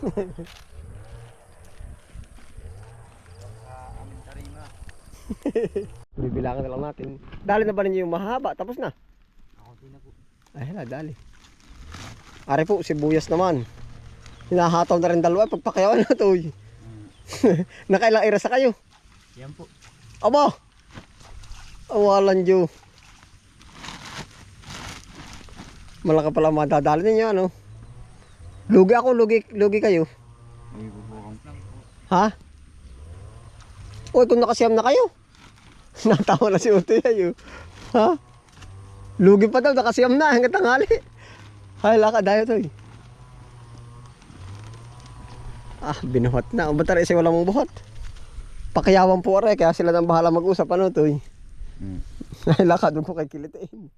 Bibilangan na lang natin. Dali na ba ninyo yung mahaba? Tapos na. Ako din na po. Ay, hala, dali. Ari po, sibuyas naman. Hinahataw na rin dalawa. Pagpakayawan na to. Nakailang ira sa kayo. Yan po. Aba! Awalan Diyo. Malaki pala madadali ninyo, ano? Lugi ako, lugi, lugi kayo. Ha? Uy, kung nakasiyam na kayo. Natawa na si Utoy ayo. Ha? Lugi pa daw, nakasiyam na hanggang tanghali. Hay, laka dayo to Ah, binuhat na. Ang ba't rin wala mong buhat? Pakiyawan po aray, kaya sila nang bahala mag-usap ano to Hmm. Ay, laka doon ko kay kilitain.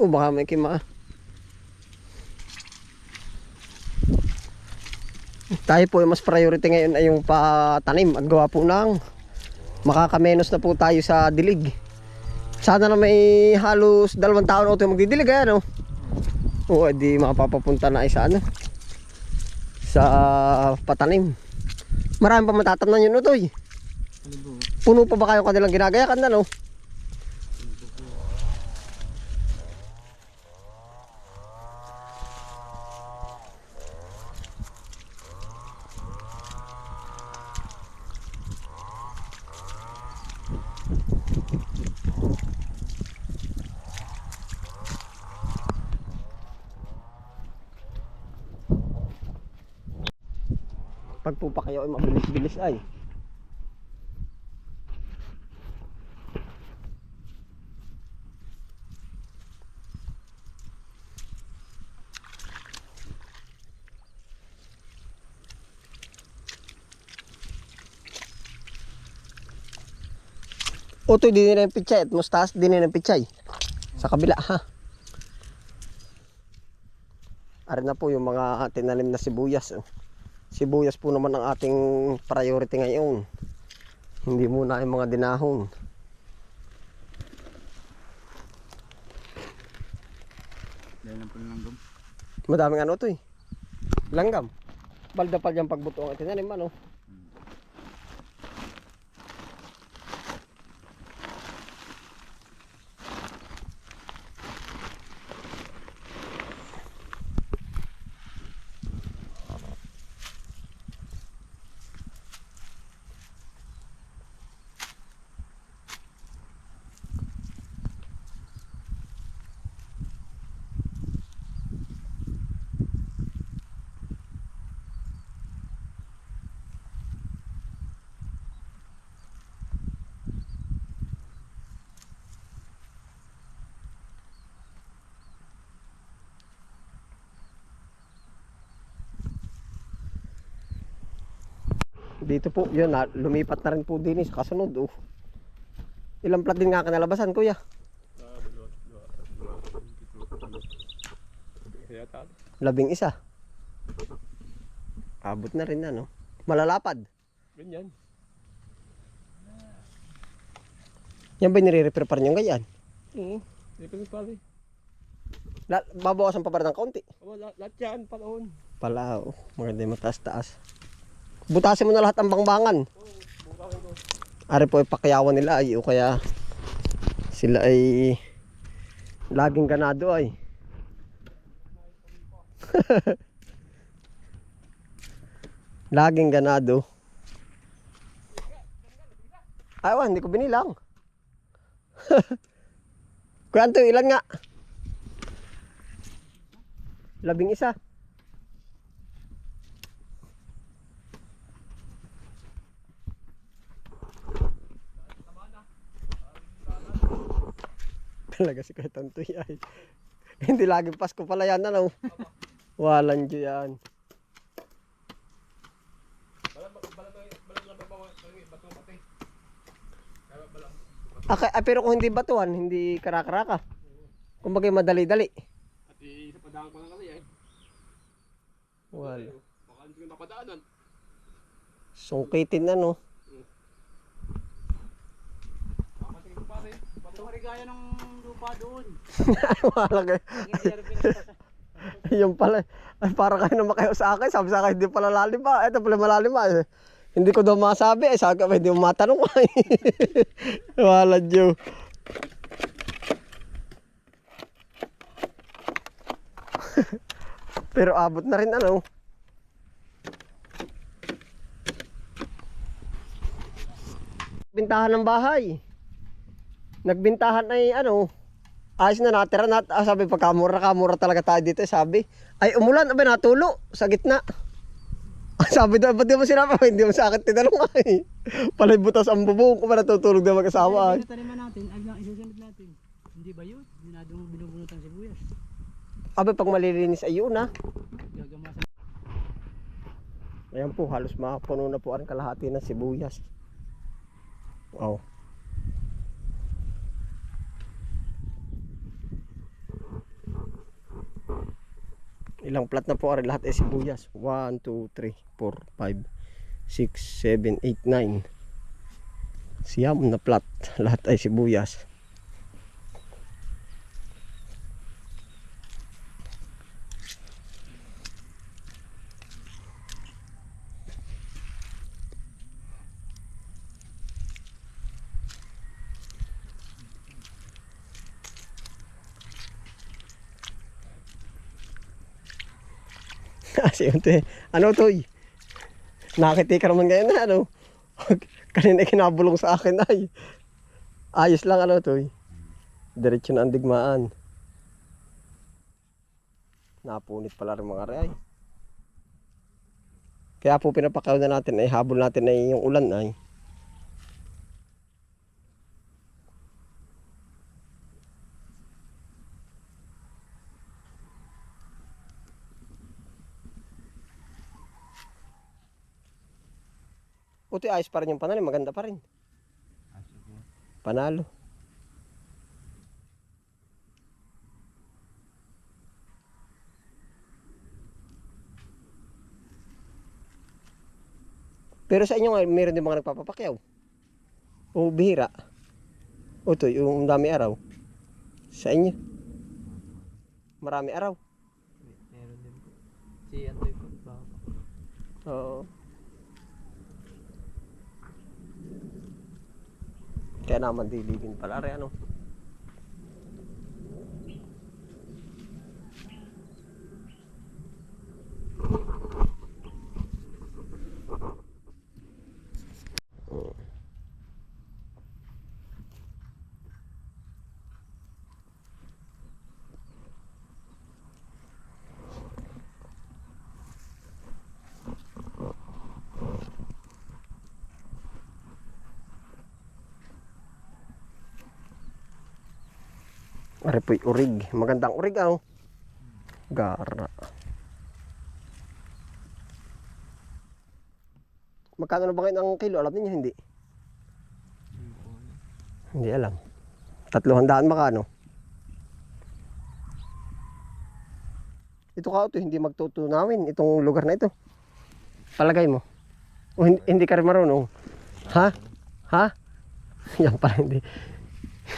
Oh, baka may kima. Tayo po mas priority ngayon ay yung patanim at gawa po ng makakamenos na po tayo sa dilig. Sana na may halos dalawang taon o ito magdidilig ay ano. Oo, di makapapapunta na ay sa ano. Sa patanim. Marami pa matatamnan yun utoy. Ano po? Puno pa ba kayo kanilang ginagayakan na no? Pag ay mabilis-bilis ay. Oto din nila yung pichay at mustas din nila yung pichay. Sa kabila ha. Ari na po yung mga tinanim na sibuyas. oh. Sibuyas po naman ang ating priority ngayon. Hindi muna yung mga dinahon. Dahil lang po lang gum. Madaming ano to eh. Langgam. Balda pa dyan pagbuto ang tinanim ano. Dito po, yun, na, lumipat na rin po din eh, sa kasunod. Oh. Ilang plat din nga kanalabasan, kuya? Labing isa. Abot na rin na, no? Malalapad. Ganyan. Yan ba nire-repair pa rin yung ganyan? Oo. Hindi pa. La- babawasan pa ba ng kaunti? Oh, lahat, yan, panoon. Pala, oh. Maganda yung mataas-taas. Butasin mo na lahat ang bangbangan. Ari po, ipakyawan nila ay, o kaya sila ay laging ganado ay. laging ganado. Ay, wah, hindi ko binilang. Kuya Anto, ilan nga? Labing isa. Talaga si Kuya Tantoy ay. Hindi laging Pasko pala yan ano. Walang dyo yan. Okay, ah, pero kung hindi batuan, hindi karakaraka. Kumbaga madali-dali. At eh, sa padaan ko lang kasi eh. Wala. Baka hindi ko napadaanan. Sungkitin na no. Mamatingin ko pare. Ito marigaya ng lupa doon. Wala ka. Hindi na rin pinagpasa. Yung pala, ay para kayo na makayo sa akin. Sabi sa akin, hindi pala lalim pa. Ito pala malalim pa. Hindi ko daw masabi. Eh, sabi ko, hindi mo matanong. Wala, Diyo. Pero abot na rin ano. Bintahan ng bahay. Nagbintahan ay ano, ayos na natira nat ah, sabi pagkamura kamura talaga tayo dito sabi ay umulan abay natulo sa gitna Ah, sabi daw ba't di mo sinabi hindi mo sa akin tinanong ay palay butas ang bubong ko pa natutulog na mag-asawa ay taniman natin, ay lang isusunod natin. Hindi ba yun? Binado mo binubunutan sibuyas. abay pag malilinis ay yun ah Gagamasan. ayan po halos mapuno na po ang kalahati ng sibuyas wow ilang plat na po ari lahat ay sibuyas. 1, 2, 3, 4, 5 6, 7, 8, 9 siyam na plat lahat ay sibuyas Te. Ano to? Nakakiti ka naman ngayon na ano. Kanina kinabulong sa akin ay. Ayos lang ano to. Diretso na ang digmaan. Napunit pala rin mga ray. Kaya po pinapakaw na natin ay habol natin ay yung ulan ay. Puti ayos pa rin yung pananim, maganda pa rin. Panalo. Pero sa inyo nga, meron din mga nagpapapakyaw. O bihira. O to, yung dami araw. Sa inyo. Marami araw. Meron din po. Si Antoy po. Oo. Kaya naman diligin pala rin ano. Ari po'y urig. Magandang urig ah. oh. Gara. Magkano na ba ngayon ang kilo? Alam niyo hindi? Hindi alam. Tatluhan daan makano? Ito ka ito, hindi magtutunawin itong lugar na ito. Palagay mo. O hindi, hindi ka rin marunong. Ha? Ha? Yan pala hindi.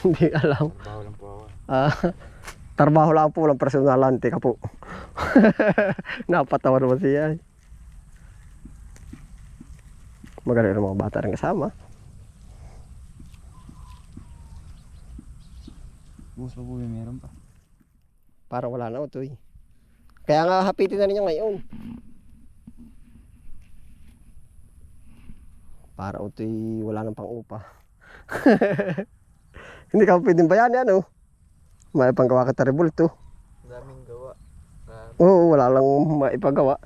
hindi alam. Bawal lang po Ah, trabaho lang po, walang personalante ka po. Napatawa naman siya. eh. Magaling ang mga bata rin kasama. Bukas pa yung meron pa. Parang wala na ito eh. Kaya nga hapitin na niya ngayon. Para ito wala nang pang upa. Hindi ka pwedeng bayani ano. May panggawa ka taribulto. Daming gawa. Oo, wala lang maipagawa.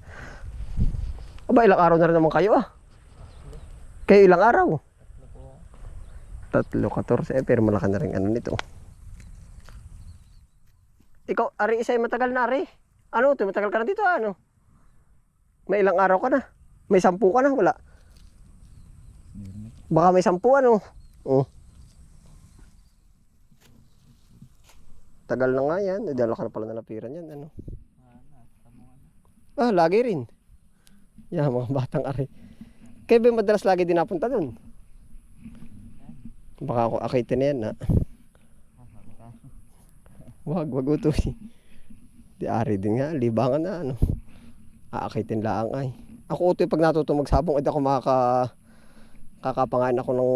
Aba, ilang araw na rin naman kayo ah. Kayo ilang araw? Tatlo, 14. Eh, pero malaki na rin ano nito. Ikaw, Ari, isa matagal na, Ari. Ano, ito, matagal ka na dito, ano? May ilang araw ka na. May sampu ka na, wala. Baka may sampu, ano? Oh. Tagal na nga yan. Eh, Dala ka na pala na napiran yan, ano? Ah, lagi rin. Yan, mga batang ari. Kaya ba madalas lagi din napunta dun? Baka ako akitin na yan, ha? Wag, wag utoy. Di ari din nga, libangan na ano. Aakitin lang ay. Ako ito pag natuto magsabong, edi ako makaka kakapangain ako ng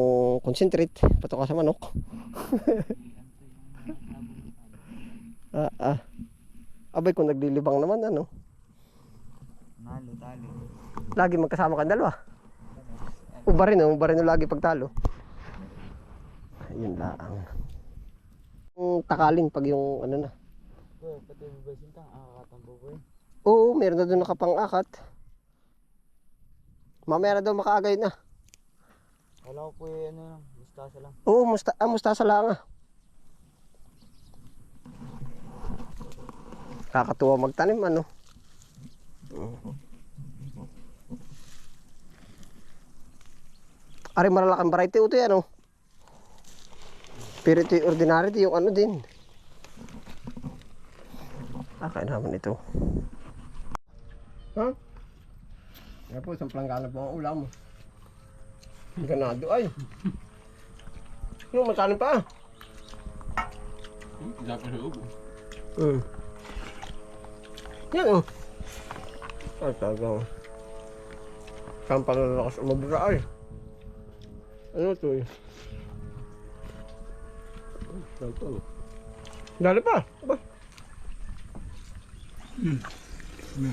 concentrate. Pato ka sa manok. ah, ah. Abay kung naglilibang naman ano. Nalo, talo. Lagi magkasama kang dalawa. Uba rin, oh. uba rin oh, lagi pagtalo. Ayun lang. Yung takalin pag yung ano na. Ko, pati yung basin ta, akakatampo ko eh. Oo, meron na doon nakapangakat. Mamaya na daw makaagay na. Wala ko po eh, ano mustasa lang. Oo, musta, ah, mustasa lang ah. Kakatuwa magtanim ano. Ari malalaking variety ito yan oh. Pero ito yung ordinary, ito yung ano din. Ah, kaya naman ito. Ha? Yan po, isang planggana po ang ulam. Ganado ay. Yung matalim pa. Pa sa ubo. Mm. Yan oh. Ay, talagang. Saan pa nalakas umabura ay. Ano to eh? Ito. Dali pa. Aba. Sige, sige,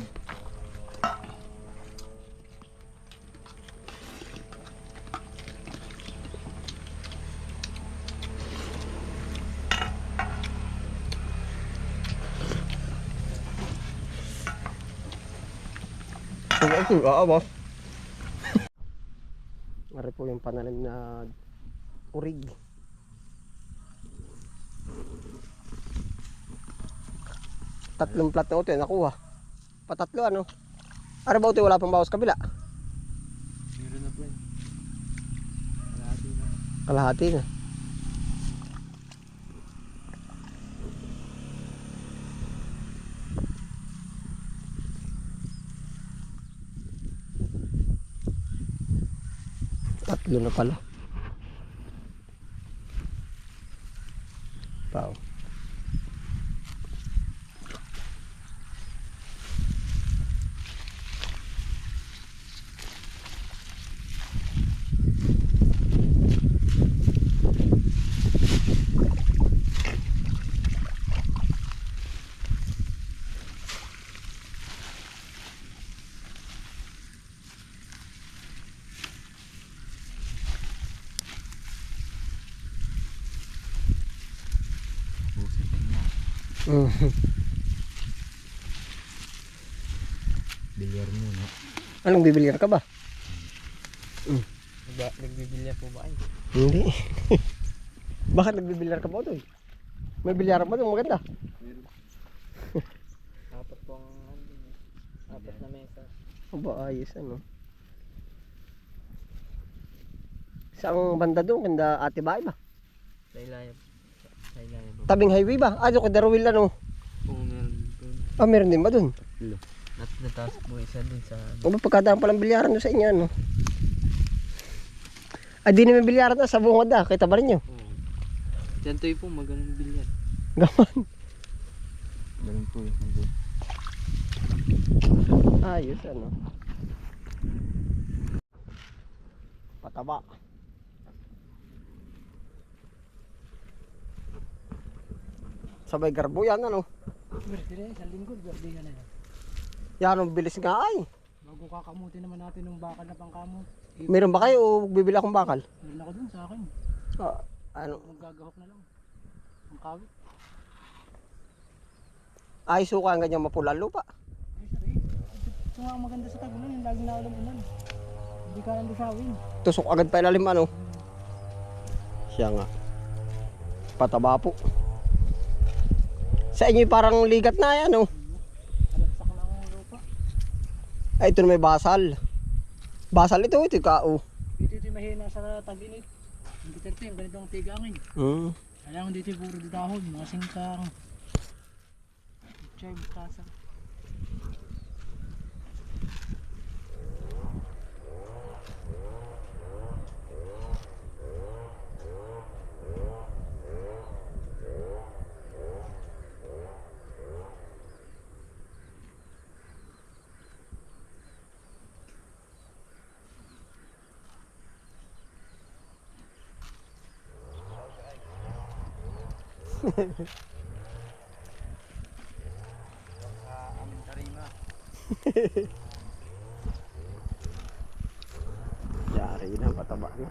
oo, boss. Mari po yung pananim na urig. Tatlong plat na yung nakuha. Patatlo ano. Ano ba uto wala pang bawas kabila? Meron na po eh. Kalahati na. Kalahati na. Tatlo na pala. Pao. Busi pa niya. Bilyar muna. Anong bibilyar ka ba? Nag nagbibilya po ba ay? Hindi. Bakit nagbibilyar ka ba doon? May bilyar ba doon? Maganda. Apat po ang ano eh. Apat na mesa. Aba, ayos ano. Saan banda doon? Kanda ate bahay ba? Sa ilalim. Tabing highway ba? Ah, doon kay Darwil ano? Oo, meron po. Ah, meron din ba doon? Nat nataas po isa din sa Ano ba pagkadaan palang bilyaran doon sa inyo ano? Ah, di naman bilyaran na sa bungod ah. Kita ba rin nyo? Oo. Diyan to po, magaling bilyar. Gaman. Ganun po yung nandun. Ayos ano. Pataba. Sabay garbo yan ano. Yan, sa linggo, birthday na yan. Yan ang bilis nga ay. Bago kakamutin naman natin ng bakal na pangkamot. Meron ba kayo o bibili akong bakal? Meron ako dun sa akin. Ah, ano? Maggagahok na lang. Ang kawit. Ay, suka ang ganyan mapula lupa. Ay, sorry. Ito nga ang maganda sa tagulan, yung laging naulan ulan. Hindi ka nang sawin. Tusok agad pa ilalim ano. Siya nga. Pataba po. Sa inyo parang ligat na yan oh. Ay, ito na may basal. Basal ito, ito ka oh. Dito ito yung mahina sa tag-init. Hindi terte, yung ganito ang tigangin. Hmm. Kailangan dito yung puro dahon, mga singkang. Chay, tasa. Yari na, pataba na.